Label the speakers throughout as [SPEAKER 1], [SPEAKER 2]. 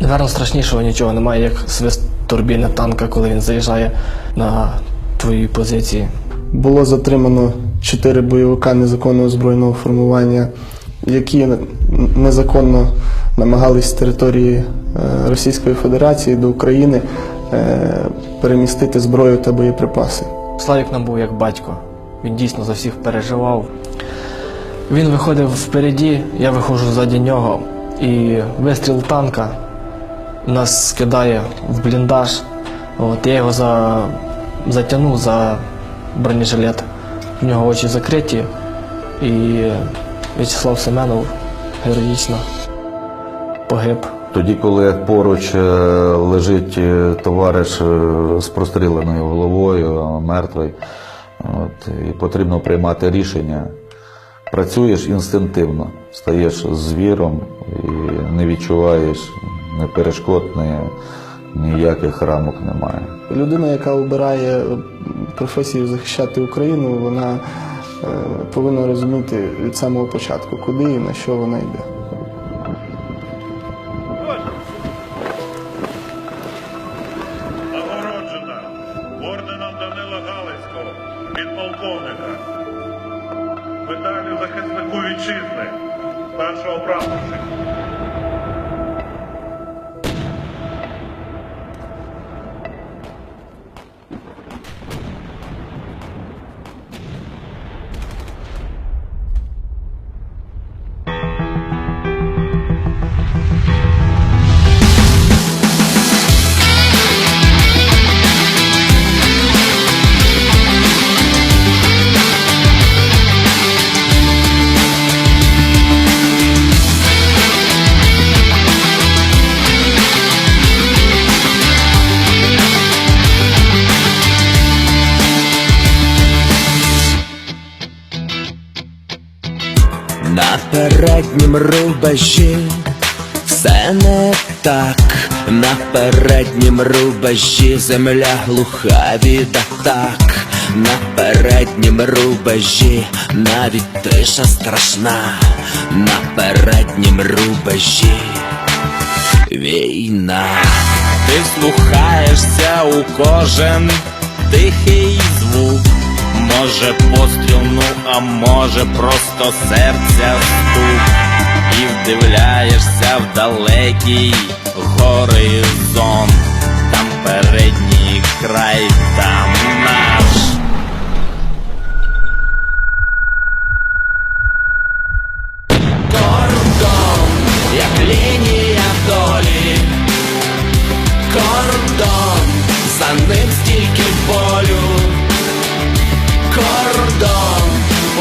[SPEAKER 1] Наверно, страшнішого нічого немає, як свист турбіни танка, коли він заїжджає на твої позиції.
[SPEAKER 2] Було затримано чотири бойовика незаконного збройного формування, які незаконно намагались з території е, Російської Федерації до України е, перемістити зброю та боєприпаси.
[SPEAKER 1] Славік нам був як батько. Він дійсно за всіх переживав. Він виходив впереді, я виходжу ззаді нього, і вистріл танка нас скидає в бліндаж. От, я його за... затягнув за бронежилет. В нього очі закриті, і В'ячеслав Семенов героїчно погиб.
[SPEAKER 3] Тоді, коли поруч е, лежить е, товариш е, з простріленою головою, мертвий, от, і потрібно приймати рішення, працюєш інстинктивно, стаєш звіром і не відчуваєш ні перешкод, ні, ніяких рамок немає.
[SPEAKER 2] Людина, яка обирає професію захищати Україну, вона е, повинна розуміти від самого початку, куди і на що вона йде.
[SPEAKER 4] Нагороджена орденом Данила Галицького від полковника. Захиснику вітчизни старшого прапорщика.
[SPEAKER 5] На переднім рубежі все не так, на переднім рубежі земля глуха від атак, на переднім рубежі навіть тиша страшна, на переднім рубежі війна. Ти вслухаєшся у кожен тихий звук. Може постріл, ну а може просто серця стук. І вдивляєшся в далекий горизонт. Там передній край,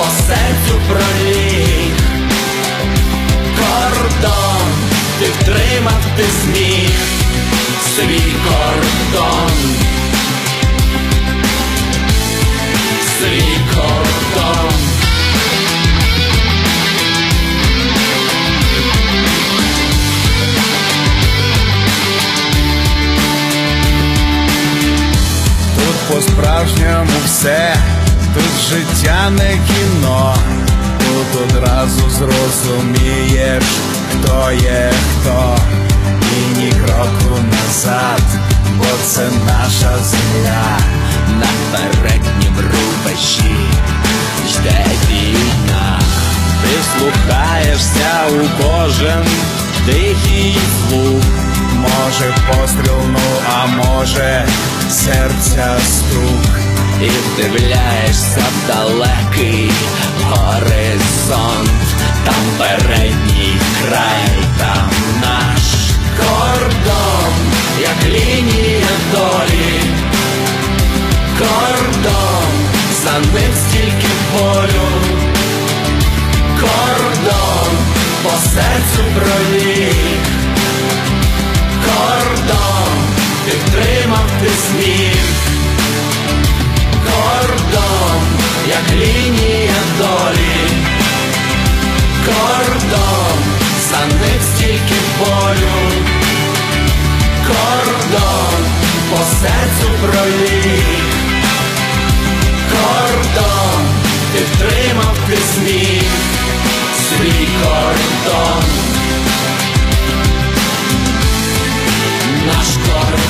[SPEAKER 5] по серцю проліг Кордон, ти втримав, ти зміг свій кордон. Свій кордон.
[SPEAKER 6] Тут по-справжньому все, тут життя не кіно, тут одразу зрозумієш, хто є хто, і ні кроку назад, бо це наша земля.
[SPEAKER 5] на переднім рубежі жде війна. Ти вслухаєшся у кожен тихий звук.
[SPEAKER 6] Може постріл, ну а може серця стук.
[SPEAKER 5] І вдивляєшся в далекий горизонт, там передній край, там наш кордон, як лінія долі, кордон, за ним стільки болю, кордон, по серцю проліг, ти зміг свій кордон. Наш кордон.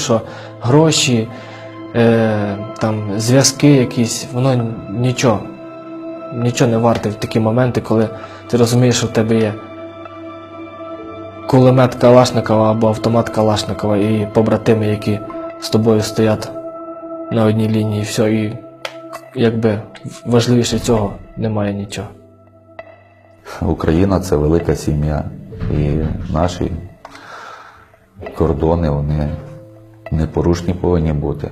[SPEAKER 1] Що гроші, е, там, зв'язки якісь, воно нічого. Нічого не варте в такі моменти, коли ти розумієш, що в тебе є кулемет Калашникова або автомат Калашникова і побратими, які з тобою стоять на одній лінії, і все, і якби важливіше цього немає нічого.
[SPEAKER 3] Україна це велика сім'я. І наші кордони, вони непорушні повинні бути.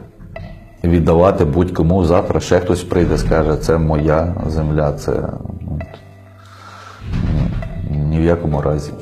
[SPEAKER 3] Віддавати будь-кому завтра ще хтось прийде, скаже, це моя земля, це ні, ні в якому разі.